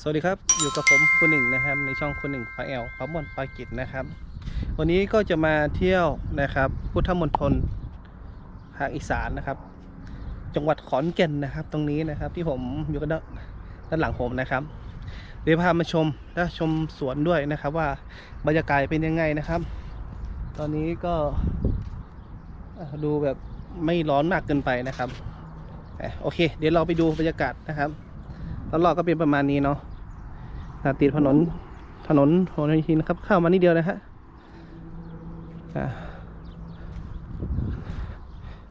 สวัสดีครับ อยู่กับผมคุณหนึ่งนะครับ ในช่องคุณหนึ่งปลาแอลปลามอนปลากิจนะครับ วันนี้ก็จะมาเที่ยวนะครับ พุทธมณฑลภาคอีสานนะครับ จังหวัดขอนแก่นนะครับ ตรงนี้นะครับที่ผมอยู่กันด้านหลังผมนะครับเดี๋ยวพามาชมและชมสวนด้วยนะครับ ว่าบรรยากาศเป็นยังไงนะครับ ตอนนี้ก็ดูแบบไม่ร้อนมากเกินไปนะครับโอเค เดี๋ยวเราไปดูบรรยากาศนะครับตลอดก็เป็นประมาณนี้เนาะ ติดถนนถนนถนนหินนะครับ เข้ามานิดเดียวนะฮะ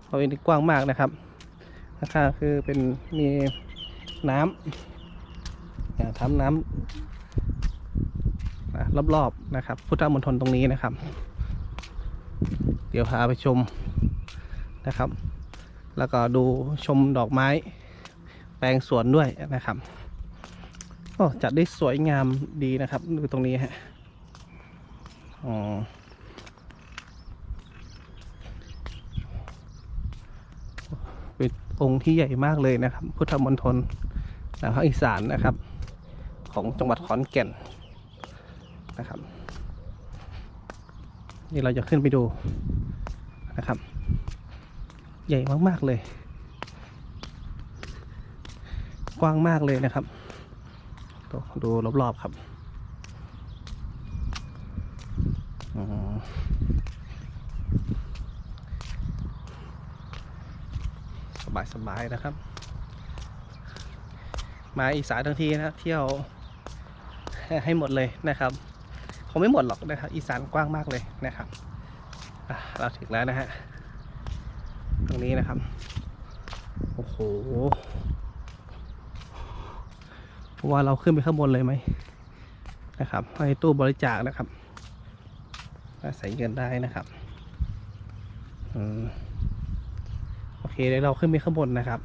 บริเวณกว้างมากนะครับข้างคือเป็นมีน้ำทำน้ำรอบๆนะครับ พุทธมณฑลตรงนี้นะครับ เดี๋ยวพาไปชมนะครับ แล้วก็ดูชมดอกไม้ แปลงสวนด้วยนะครับ โอ้จัดได้สวยงามดีนะครับ ดูตรงนี้ฮะอ๋อเป็นองค์ที่ใหญ่มากเลยนะครับ พุทธมณฑลทางภาคอีสานนะครับ ของจังหวัดขอนแก่นนะครับ นี่เราจะขึ้นไปดูนะครับ ใหญ่มากๆเลย กว้างมากเลยนะครับ ดูดูรอบๆครับอ๋อสบายๆนะครับ มาอีสานทั้งทีนะเที่ยวให้หมดเลยนะครับคงไม่หมดหรอกนะครับ อีสานกว้างมากเลยนะครับเราถึงแล้วนะฮะตรงนี้นะครับ โอ้โห ว่าเราขึ้นไปข้างบนเลยไหมนะครับให้ตู้บริจาคนะครับใส่เงินได้นะครับอืมโอเคเดี๋ยวเราขึ้นไปข้างบนนะครับ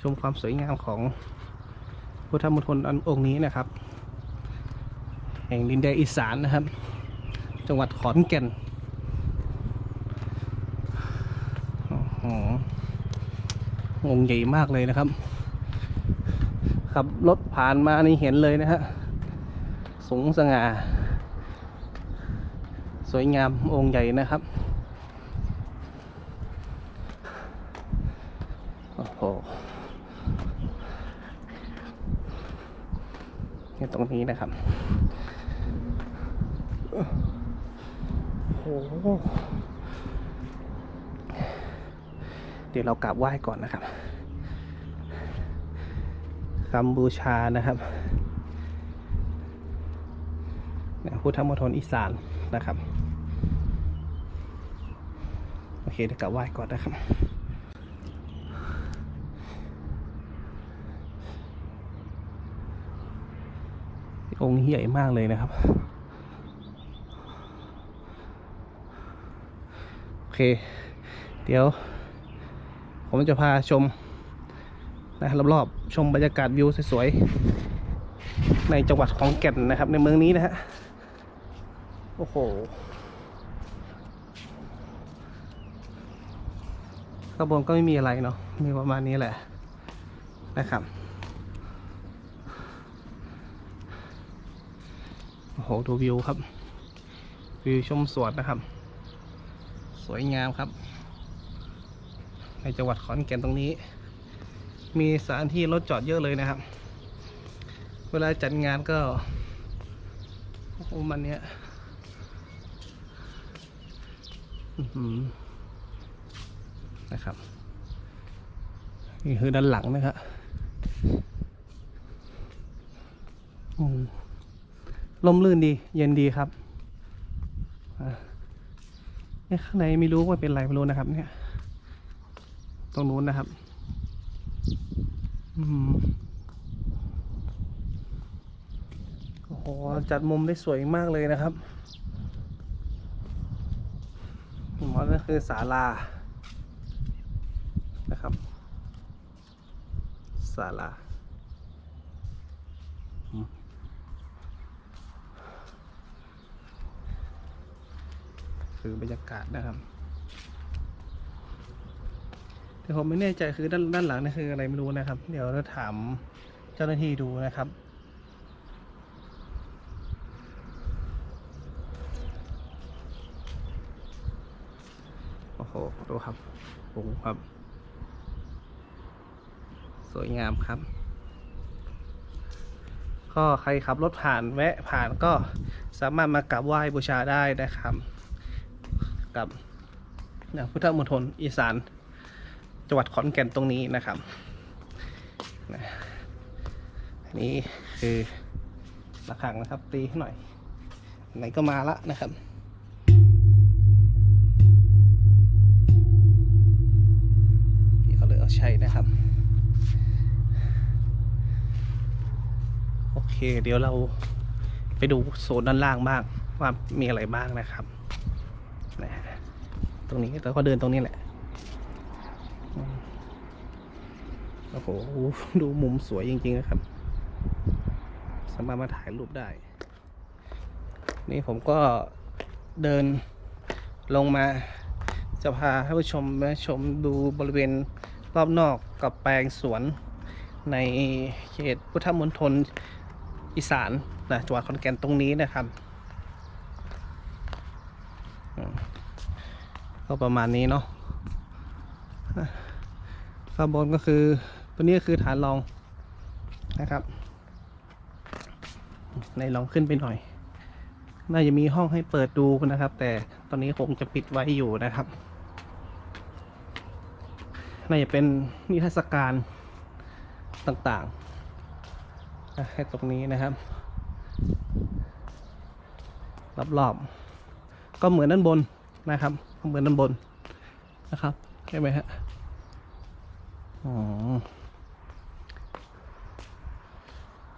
ชมความสวยงามของพุทธมณฑลอันองค์นี้นะครับ แห่งดินแดนอีสานนะครับ จังหวัดขอนแก่นโอ้โหองค์ใหญ่มากเลยนะครับ ขับรถผ่านมานี่เห็นเลยนะฮะ สูงสง่า สวยงามองค์ใหญ่นะครับ โอ้โหนี่ตรงนี้นะครับ โอ้โหเดี๋ยวเรากราบไหว้ก่อนนะครับ กัมพูชานะครับพุทธมณฑลอีสานนะครับ โอเคเดี๋ยวกลับไหว้ก่อนนะครับองค์ใหญ่มากเลยนะครับ โอเค เดี๋ยว ผมจะพาชม นะรอบๆชมบรรยากาศวิวสวยๆในจังหวัดของแก่นนะครับ ในเมืองนี้นะฮะโอ้โหข้างบนก็ไม่มีอะไรเนาะมีประมาณนี้แหละนะครับโอ้โหดูวิวครับ วิวชมสวนนะครับ สวยงามครับ ในจังหวัดขอนแก่นตรงนี้ มีสถานที่รถจอดเยอะเลยนะครับ เวลาจัดงานก็โอ้มันเนี้ยนะครับ นี่คือด้านหลังนะครับอืมลมลื่นดี เย็นดีครับนี่ข้างในไม่รู้ว่าเป็นอะไรไม่รู้นะครับ เนี่ย ตรงนู้นนะครับ โอ้โห จัดมุมได้สวยมากเลยนะครับมว่านั่นคือศาลา นะครับศาลาคือบรรยากาศนะครับ แต่ผมไม่แน่ใจคือด้านด้านหลังนี่คืออะไรไม่รู้นะครับ เดี๋ยวเราถามเจ้าหน้าที่ดูนะครับโอ้โหดูครับปูครับ สวยงามครับ ก็ใครขับรถผ่านแวะผ่านก็สามารถมากราบไหว้บูชาได้นะครับ กับนะพุทธมณฑลอีสาน จังหวัดขอนแก่นตรงนี้นะครับนะอันนี้คือระฆังนะครับ ตีให้หน่อย ไหนก็มาละนะครับพี่เอาเลยเอาใช้นะครับ โอเค เดี๋ยวเราไปดูโซนด้านล่างบ้างว่ามีอะไรบ้างนะครับนะตรงนี้เราก็เดินตรงนี้แหละอืม โอ้โห ดูมุมสวยจริงๆนะครับ สามารถมาถ่ายรูปได้ นี่ผมก็เดินลงมา จะพาท่านผู้ชมมาชมดูบริเวณรอบนอกกับแปลงสวนในเขตพุทธมณฑลอีสานนะจังหวัดขอนแก่นตรงนี้นะครับ ก็ประมาณนี้เนาะข้างบนก็คือ ตัวนี้คือฐานรองนะครับ ในลองขึ้นไปหน่อย น่าจะมีห้องให้เปิดดูนะครับ แต่ตอนนี้คงจะปิดไว้อยู่นะครับ น่าจะเป็นนิทรรศการต่างๆให้ตรงนี้นะครับ รอบๆ ก็เหมือนด้านบนนะครับ เหมือนด้านบนนะครับ ใช่ไหมฮะ อ๋อ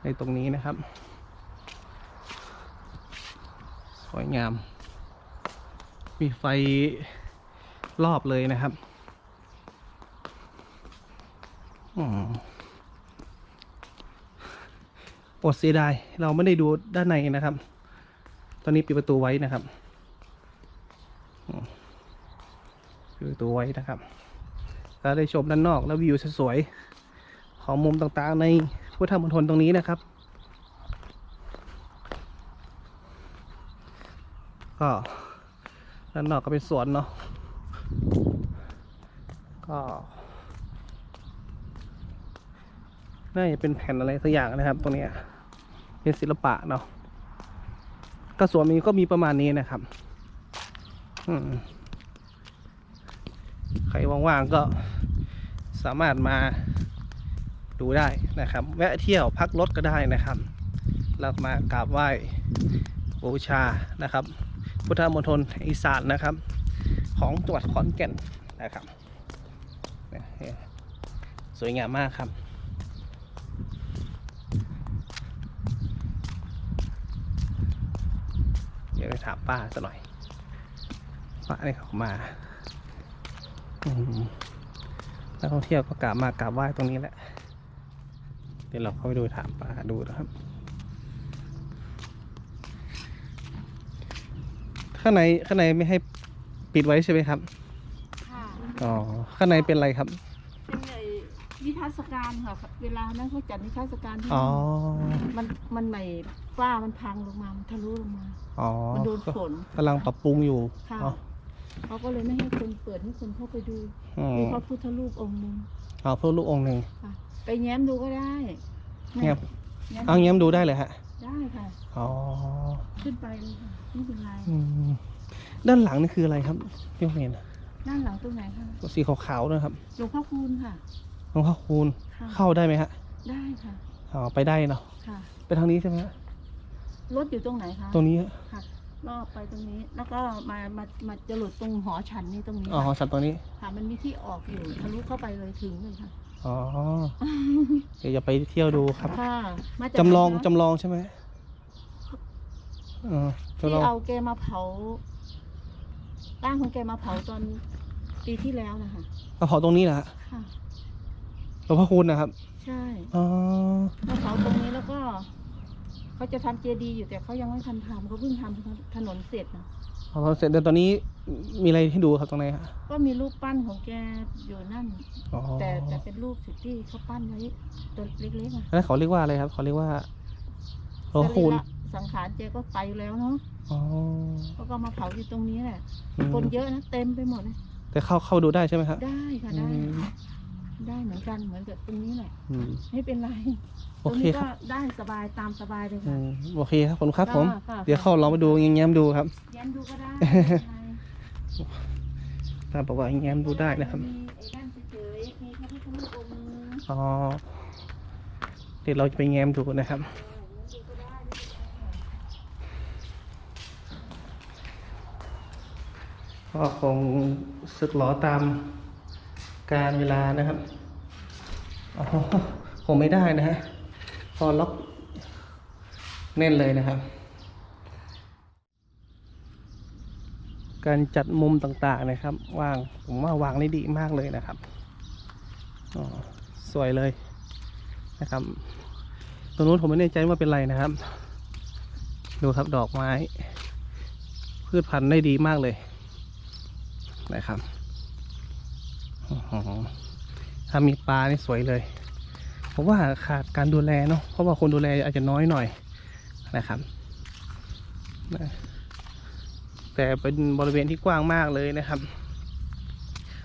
ในตรงนี้นะครับ สวยงาม มีไฟรอบเลยนะครับอมอดเสียดาย เราไม่ได้ดูด้านในนะครับ ตอนนี้ปิดประตูไว้นะครับปิดประตูไว้นะครับ ก็ได้ชมด้านนอกแล้ววิวสวยๆของมุมต่างๆใน พุทธมณฑลตรงนี้นะครับ ก็ด้านนอกก็เป็นสวนเนาะก็น่าจะเป็นแผ่นอะไรสักอย่างนะครับ ตรงนี้เป็นศิลปะเนาะก็สวนมีก็มีประมาณนี้นะครับใครว่างๆก็สามารถมา ดูได้นะครับ แวะเที่ยวพักรถก็ได้นะครับแล้วมากราบไหว้บูชานะครับ พุทธมณฑลอีสานนะครับ ของจังหวัดขอนแก่นนะครับ สวยงามมากครับเดี๋ยวไปถามป้าสักหน่อยป้าเนี่ยเขามานักท่องเที่ยวก็กลับมากราบไหว้ตรงนี้แหละ เดี๋ยวเราเข้าไปดูถามป้าดูนะครับ ข้างในข้างในไม่ให้ปิดไว้ใช่ไหมครับ ค่ะอ๋อ ข้างในเป็นอะไรครับ เป็นไอ้นิทรรศการค่ะ เวลานั้นเขาจัดนิทรรศการที่อ๋อ มันมันใหม่ฝ้ามันพังลงมา มันทะลุลงมา อ๋อมันโดนก็ฝนกำลังปรับปรุงอยู่ค่ะ อ๋อเขาก็เลยไม่ให้คนเปิดให้คนเข้าไปดูอืมมีพระพุทธรูปองค์หนึ่ง เอาเพิ่มลูกองค์หนึ่งค่ะ ไปแง้มดูก็ได้แง้ม แง้มเอาเงี้ยมดูได้เลยฮะ ได้ค่ะ อ๋อขึ้นไปเลยค่ะไม่เป็นไรอืมด้านหลังนี่คืออะไรครับพี่เห็นด้านหลังตรงไหนคะตัวสีขาวๆนะครับหลวงพ่อคูณค่ะ หลวงพ่อคูณค่ะ เข้าได้ไหมฮะ ได้ค่ะ อ๋อ ไปได้เนาะ ค่ะ ไปทางนี้ใช่ไหมฮะ รถอยู่ตรงไหนคะตรงนี้ฮะค่ะรอบไปตรงนี้ แล้วก็มามามาจะหลุดตรงหอฉันนี่ตรงนี้อ๋อค่ะสัตว์ตรงนี้ ค่ะ มันมีที่ออกอยู่ทะลุเข้าไปเลยถึงเลยค่ะ อ๋อ เดี๋ยวจะไปเที่ยวดูครับค่ะมาจากจำลองไหนคะจำลองใช่ไหมอ๋อจำลที่องเอาแกมาเผาร่างของแกมาเผาตอนปีที่แล้วนะคะมาเผาตรงนี้แหละฮะค่ะ หลวงพ่อคูณนะครับใช่ อ๋อมาเผาตรงนี้แล้วก็ เขาจะทำเจดีย์อยู่แต่เขายังไม่ทันทำเขาเพิ่งทำถนนเสร็จนะ พอเสร็จเดี๋ยวตอนนี้มีอะไรให้ดูครับตรงไหนฮะก็มีรูปปั้นของแกอยู่นั่น อ๋อแต่แต่เป็นรูปสิที่เขาปั้นไว้ตัวเล็กๆอะแล้วเขาเรียกว่าอะไรครับเขาเรียกว่าโลสคูรีณระสังขารแกก็ไปแล้วเนาะอ๋อเขาก็มาเผาอยู่ตรงนี้แหละ อืมคนเยอะนะเต็มไปหมดเลยแต่เข้าเข้าดูได้ใช่ไหมครับได้ค่ะอืได้มได้เหมือนกันเหมือนกับตรงนี้แหละอืม ไม่เป็นไร โอตรงเคนี้คก็รับ ได้สบายตามสบายเลยอืค่ะ มโอเคครับผมครับผม ค่ะเดี๋ยวเข้าลองมาดูแง้มๆดูครับ แย้มดูก็ได้ไม่เป็นไรตามบอกว่าแง้มดูได้นะครับ มีไอ้ด้านเฉยๆมีพระพุทธรูปองค์นึงอ๋อ เดี๋ยวเราจะไปแง้มดูนะครับ ก็คงสึกหลอตามการเวลานะครับ อ๋อคงไม่ได้นะฮะ พอล็อกแน่นเลยนะครับ การจัดมุมต่างๆนะครับ วางผมว่าวางได้ดีมากเลยนะครับสวยเลยนะครับตรงนู้นผมไม่แน่ใจว่าเป็นไรนะครับ ดูครับดอกไม้ พืชพันธุ์ได้ดีมากเลยนะครับถ้ามีปลานี่สวยเลย ผมว่าขาดการดูแลเนาะเพราะว่าคนดูแลอาจจะน้อยหน่อยนะครับนะแต่เป็นบริเวณที่กว้างมากเลยนะครับ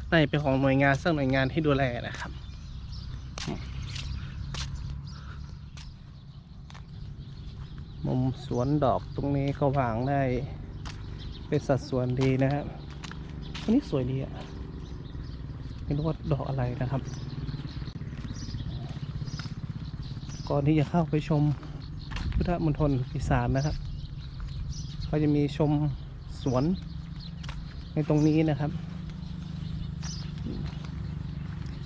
น่าจะเป็นของหน่วยงานสักหน่วยงานที่ดูแลนะครับมุมสวนดอกตรงนี้ก็วางได้ เป็นสัดส่วนดีนะครับอันนี้สวยดีอะไม่รู้ว่าดอกอะไรนะครับ ก่อนที่จะเข้าไปชมพุทธมณฑลอีสานนะครับ ก็จะมีชมสวนในตรงนี้นะครับ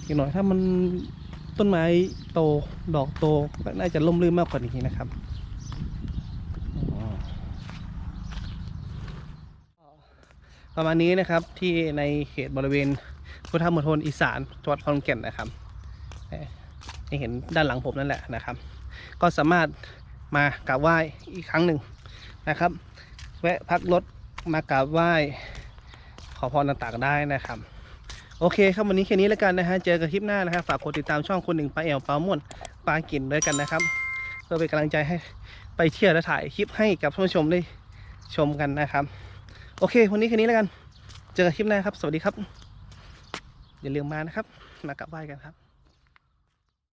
อีกหน่อยถ้ามันต้นไม้โตดอกโตก็น่าจะล่มลื่นมากกว่านี้นะครับประมาณนี้นะครับที่ในเขตบริเวณพุทธมณฑลอีสานจังหวัดขอนแก่นนะครับ ที่เห็นด้านหลังผมนั่นแหละนะครับ ก็สามารถมากราบไหว้อีกครั้งหนึ่งนะครับ แวะพักรถมากราบไหว้ขอพรต่างๆได้นะครับโอเคครับวันนี้แค่นี้แล้วกันนะฮะเจอกันคลิปหน้านะครับฝากกดติดตามช่องคนหนึ่งปลาแอลปลาม่วนปลากินด้วยกันนะครับ เพื่อเป็นกำลังใจให้ไปเที่ยวและถ่ายคลิปให้กับท่านผู้ชมได้ชมกันนะครับ โอเค วันนี้แค่นี้แล้วกัน เจอกันคลิปหน้าครับ สวัสดีครับ อย่าลืมมานะครับ มากราบไหว้กันครับ